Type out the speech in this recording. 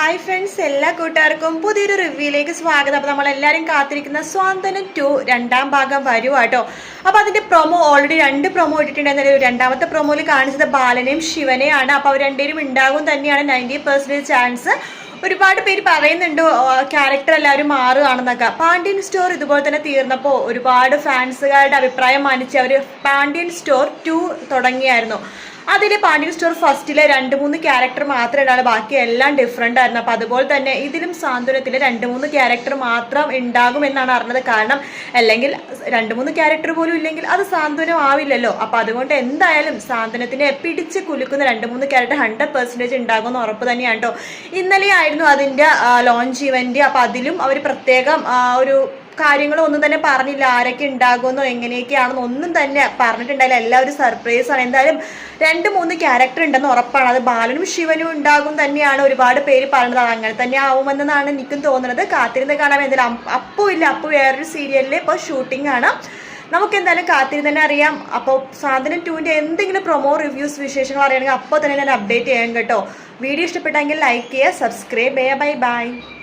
Hi friends എല്ലാ കൂട്ടുകാർക്കും പുതിയൊരു റിവ്യൂയിലേക്ക് സ്വാഗതം. അപ്പോൾ നമ്മളെല്ലാവരും കാത്തിരിക്കുന്ന സ്വാന്തനം ടു രണ്ടാം ഭാഗം വരുവാട്ടോ അപ്പോൾ അതിന്റെ പ്രൊമോ ഓൾറെഡി രണ്ട് പ്രൊമോ ഇട്ടിട്ടുണ്ടായിരുന്നല്ലോ രണ്ടാമത്തെ പ്രൊമോയിൽ കാണിച്ചത് ബാലനെയും ശിവനെയാണ്. അപ്പോൾ അവർ രണ്ടുപേരും ഉണ്ടാകും തന്നെയാണ് നയന്റി പെർസെന്റേജ് ചാൻസ് ഒരുപാട് പേര് പറയുന്നുണ്ട് ക്യാരക്ടർ എല്ലാവരും മാറുകയാണെന്നൊക്കെ. പാണ്ഡ്യൻ സ്റ്റോർ ഇതുപോലെ തന്നെ തീർന്നപ്പോൾ ഒരുപാട് ഫാൻസുകാരുടെ അഭിപ്രായം മാനിച്ച് അവർ പാണ്ഡ്യൻ സ്റ്റോർ ടു തുടങ്ങിയായിരുന്നു. അതിൽ പാണ്ഡ്യൻ സ്റ്റോർ ഫസ്റ്റിലെ രണ്ട് മൂന്ന് ക്യാരക്ടർ മാത്രമേ ഉണ്ടാവുള്ളൂ ബാക്കി എല്ലാം ഡിഫറെന്റ് ആയിരുന്നു. അപ്പോൾ അതുപോലെ തന്നെ ഇതിലും സാന്ത്വനത്തിൽ രണ്ട് മൂന്ന് ക്യാരക്ടർ മാത്രം ഉണ്ടാകും എന്നാണ് അറിഞ്ഞത്. കാരണം അല്ലെങ്കിൽ രണ്ട് മൂന്ന് ക്യാരക്ടർ പോലും ഇല്ലെങ്കിൽ അത് സാന്ത്വനം ആവില്ലല്ലോ. അപ്പോൾ അതുകൊണ്ട് എന്തായാലും സാന്ത്വനത്തിനെ പിടിച്ച് കുലുക്കുന്ന രണ്ട് മൂന്ന് ക്യാരക്ടർ ഹൺഡ്രഡ് പെർസെന്റേജ് ഉണ്ടാകുമെന്ന് ഉറപ്പ് തന്നെയാണ് കേട്ടോ. ഇന്നലെ ആയിരുന്നു അതിന്റെ ലോഞ്ച് ഇവന്റ് അപ്പോൾ അതിലും അവർ പ്രത്യേകം ഒരു കാര്യങ്ങളും ഒന്നും തന്നെ പറഞ്ഞില്ല. ആരൊക്കെ ഉണ്ടാകുമെന്നോ എങ്ങനെയൊക്കെയാണെന്നോ ഒന്നും തന്നെ പറഞ്ഞിട്ടുണ്ടായില്ല. എല്ലാവരും സർപ്രൈസ് ആണ്. എന്തായാലും രണ്ട് മൂന്ന് ക്യാരക്ടർ ഉണ്ടെന്ന് ഉറപ്പാണ്. അത് ബാലനും ശിവനും ഉണ്ടാകും തന്നെയാണ് ഒരുപാട് പേര് പറഞ്ഞത്. അങ്ങനെ തന്നെ ആവുമെന്നാണ് എനിക്കും തോന്നുന്നത്. കാത്തിരുന്ന് കാണാൻ എന്തായാലും അപ്പോ ഇല്ല. അപ്പു വേറൊരു സീരിയലിൽ ഇപ്പോൾ ഷൂട്ടിംഗ് ആണ്. നമുക്ക് എന്തായാലും കാത്തിരുന്ന് അറിയാം. അപ്പോൾ സാധനം ടൂവിന്റെ എന്തെങ്കിലും പ്രൊമോ റിവ്യൂസ് വിശേഷങ്ങൾ അറിയണമെങ്കിൽ അപ്പോൾ തന്നെ ഞാൻ അപ്ഡേറ്റ് ചെയ്യാൻ കേട്ടോ. വീഡിയോ ഇഷ്ടപ്പെട്ടെങ്കിൽ ലൈക്ക് ചെയ്യുക സബ്സ്ക്രൈബ് ചെയ്യുക. Bye bye